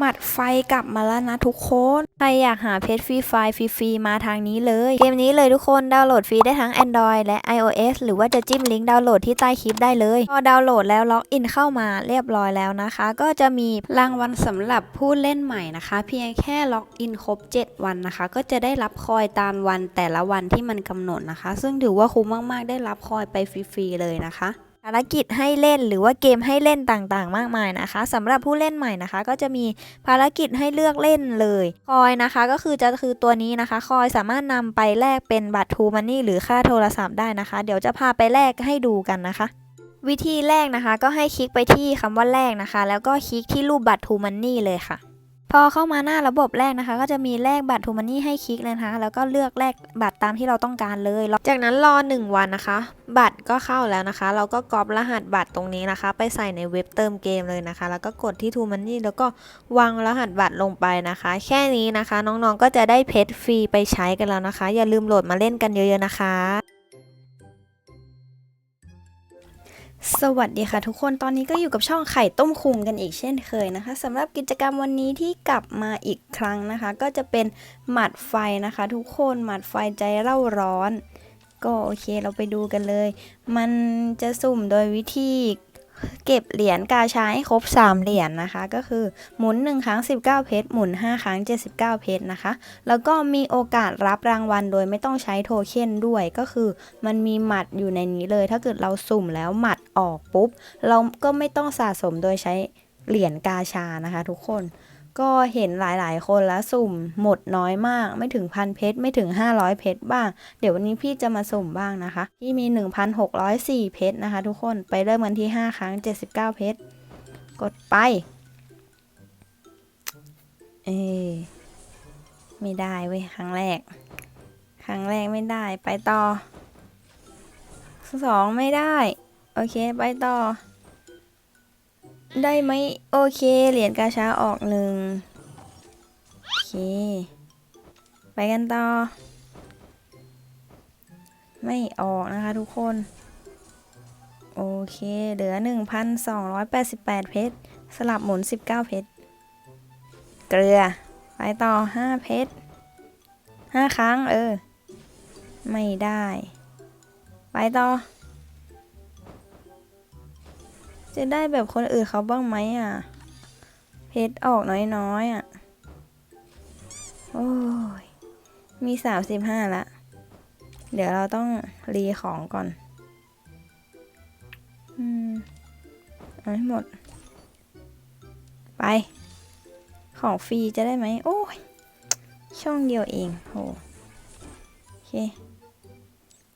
หมัดไฟกลับมาแล้วนะทุกคน ใครอยากหาเพชรฟรีไฟฟรีๆมาทางนี้เลย เกมนี้เลยทุกคนดาวน์โหลดฟรีได้ทั้ง Android และ iOS หรือว่าจะจิ้มลิงก์ดาวน์โหลดที่ใต้คลิปได้เลย พอดาวน์โหลดแล้วล็อกอินเข้ามาเรียบร้อยแล้วนะคะ ก็จะมีรางวัลสำหรับผู้เล่นใหม่นะคะ เพียงแค่ล็อกอินครบ 7 วันนะคะ ก็จะได้รับคอยตามวันแต่ละวันที่มันกำหนดนะคะ ซึ่งถือว่าคุ้มมากๆ ได้รับคอยไปฟรีๆเลยนะคะ ภารกิจให้เล่นหรือว่าเกมให้เล่นต่างๆ มากมายนะคะสำหรับผู้เล่นใหม่นะคะ ก็จะมีภารกิจให้เลือกเล่นเลย คอยนะคะก็คือจะคือตัวนี้นะคะ คอยสามารถนำไปแลกเป็นบัตรทูมันนี่หรือค่าโทรศัพท์ได้นะคะ เดี๋ยวจะพาไปแลกให้ดูกันนะคะวิธีแรกนะคะก็ให้คลิกไปที่คำว่าแลกนะคะ แล้วก็คลิกที่รูปบัตรทูมันนี่เลยค่ะ พอเข้ามาหน้าระบบแรกนะคะ ก็จะมีแลกบัตรทูมันนี่ให้คลิกเลยนะคะ แล้วก็เลือกแลกบัตรตามที่เราต้องการเลย จากนั้นรอ 1 วันนะคะ บัตรก็เข้าแล้วนะคะ เราก็กรอบรหัสบัตรตรงนี้นะคะ ไปใส่ในเว็บเติมเกมเลยนะคะ แล้วก็กดที่ทูมันนี่แล้วก็วางรหัสบัตรลงไปนะคะ แค่นี้นะคะ น้องๆก็จะได้เพชรฟรีไปใช้กันแล้วนะคะ อย่าลืมโหลดมาเล่นกันเยอะๆนะคะ สวัสดีค่ะทุกคนตอนนี้ก็อยู่กับช่องไข่ต้มคุงกันอีกเช่นเคยนะคะสำหรับกิจกรรมวันนี้ที่กลับมาอีกครั้งนะคะ ก็จะเป็นหมัดไฟนะคะ ทุกคนหมัดไฟใจเล่าร้อน ก็โอเคเราไปดูกันเลย มันจะสุ่มโดยวิธี เก็บเหรียญกาชาให้ครบ 3 เหรียญนะคะ ก็คือหมุน 1 ครั้ง 19 เพชร หมุน 5 ครั้ง 79 เพชรนะคะ แล้วก็มีโอกาสรับรางวัลโดยไม่ต้องใช้โทเค็นด้วย ก็คือมันมีหมัดอยู่ในนี้เลย ถ้าเกิดเราสุ่มแล้วหมัดออกปุ๊บ เราก็ไม่ต้องสะสมโดยใช้เหรียญกาชานะคะทุกคน ก็เห็นหลายๆ คนแล้วสุ่มหมดน้อยมาก ไม่ถึงพันเพชรไม่ถึง 500 เพชรบ้าง เดี๋ยววันนี้พี่จะมาสุ่มบ้างนะคะที่มี 1,604 เพชรนะคะ ทุกคนไปเริ่มกันที่ 5 ครั้ง 79 เพชร กดไป เอไม่ได้เว้ยครั้งแรก ครั้งแรกไม่ได้ไปต่อสองไม่ได้ โอเค ไปต่อ ได้ไหมโอเคเหรียญกาชาออกหนึ่งโอเค ไปกันต่อ ไม่ออกนะคะทุกคน โอเค เหลือ 1,288 เพชร สลับหมุน 19 เพชร เกลือ ไปต่อ 5 เพชร 5 ครั้ง เออ ไม่ได้ ไปต่อ จะได้แบบคนอื่นเขาบ้างไหมอะ เพชรออกน้อยๆอะ โอ้ย มีสามสิบห้าละ เดี๋ยวเราต้องรีของก่อน อืมเอาให้หมด ไป ของฟรีจะได้ไหม โอ้ย ช่องเดียวเองโหโอเค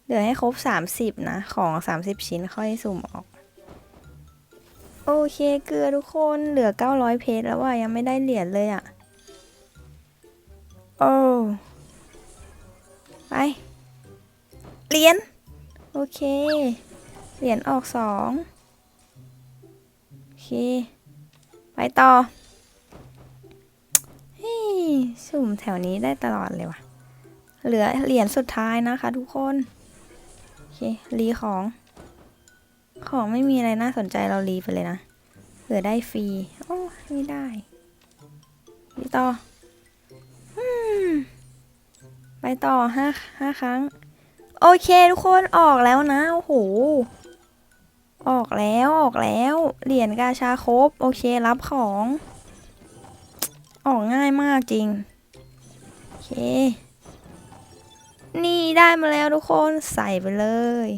เหลือให้ครบสามสิบนะ ของสามสิบชิ้นค่อยสุ่มออก โอเคเกลือทุกคนเหลือ 900 เพชรแล้วว่ายังไม่ได้เหรียญเลยอะ่ะ โอ้ ไป เหรียญ โอเค เหรียญออกสองโอเค ไปต่อ เฮ้ย สุ่มแถวนี้ได้ตลอดเลยว่ะ เหลือเหรียญสุดท้ายนะคะทุกคน โอเค รีของ ของไม่มีอะไรน่าสนใจเรารีไปเลยนะเผื่อได้ฟรี โอ้ไม่ได้รีต่อไปต่อห้าห้าครั้ง โอเคทุกคนออกแล้วนะ โอ้โห ออกแล้วออกแล้ว เหรียญกาชาครบ โอเครับของ ออกง่ายมากจริง โอเค นี่ได้มาแล้วทุกคนใส่ไปเลย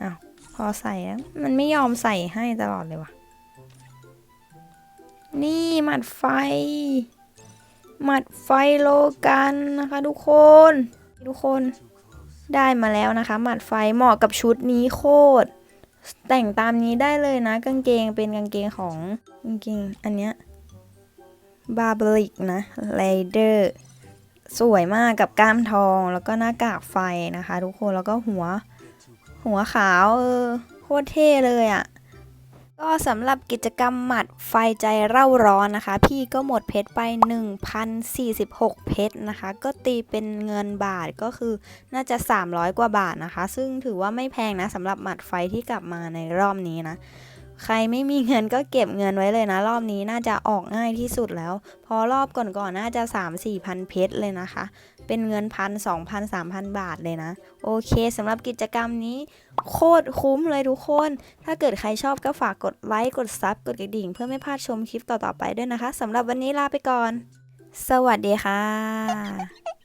พ อใส่แล้วมันไม่ยอมใส่ให้ตลอดเลยว่ะ นี่หมัดไฟ หมัดไฟโลกันนะคะทุกคน ทุกคนได้มาแล้วนะคะ หมัดไฟเหมาะกับชุดนี้โคตร แต่งตามนี้ได้เลยนะ กางเกงเป็นกางเกงของกางเกงอันเนี้ยบาบลิกนะเลเดอร์สวยมากกับกล้ามทองแล้วก็หน้ากากไฟนะคะ ทุกคนแล้วก็หัว หัวขาวเออโคตรเท่เลยอะ่ะ ก็สำหรับกิจกรรมหมัดไฟใจเร่าร้อนนะคะ พี่ก็หมดเพชรไป 1,046 เพชรนะคะ ก็ตีเป็นเงินบาทก็คือน่าจะ 300 กว่าบาทนะคะ ซึ่งถือว่าไม่แพงนะสำหรับหมัดไฟที่กลับมาในรอบนี้นะใครไม่มีเงินก็เก็บเงินไว้เลยนะ รอบนี้น่าจะออกง่ายที่สุดแล้ว พอรอบก่อนๆน่าจะ 3 4พันเพชรเลยนะคะ เป็นเงินพันสองพันสามพันบาทเลยนะ โอเคสำหรับกิจกรรมนี้ โคตรคุ้มเลยทุกคน ถ้าเกิดใครชอบก็ฝากกดไลค์ กดซับกดกระดิ่ง เพื่อไม่พลาดชมคลิปต่อๆไปด้วยนะคะสำหรับวันนี้ลาไปก่อน สวัสดีค่ะ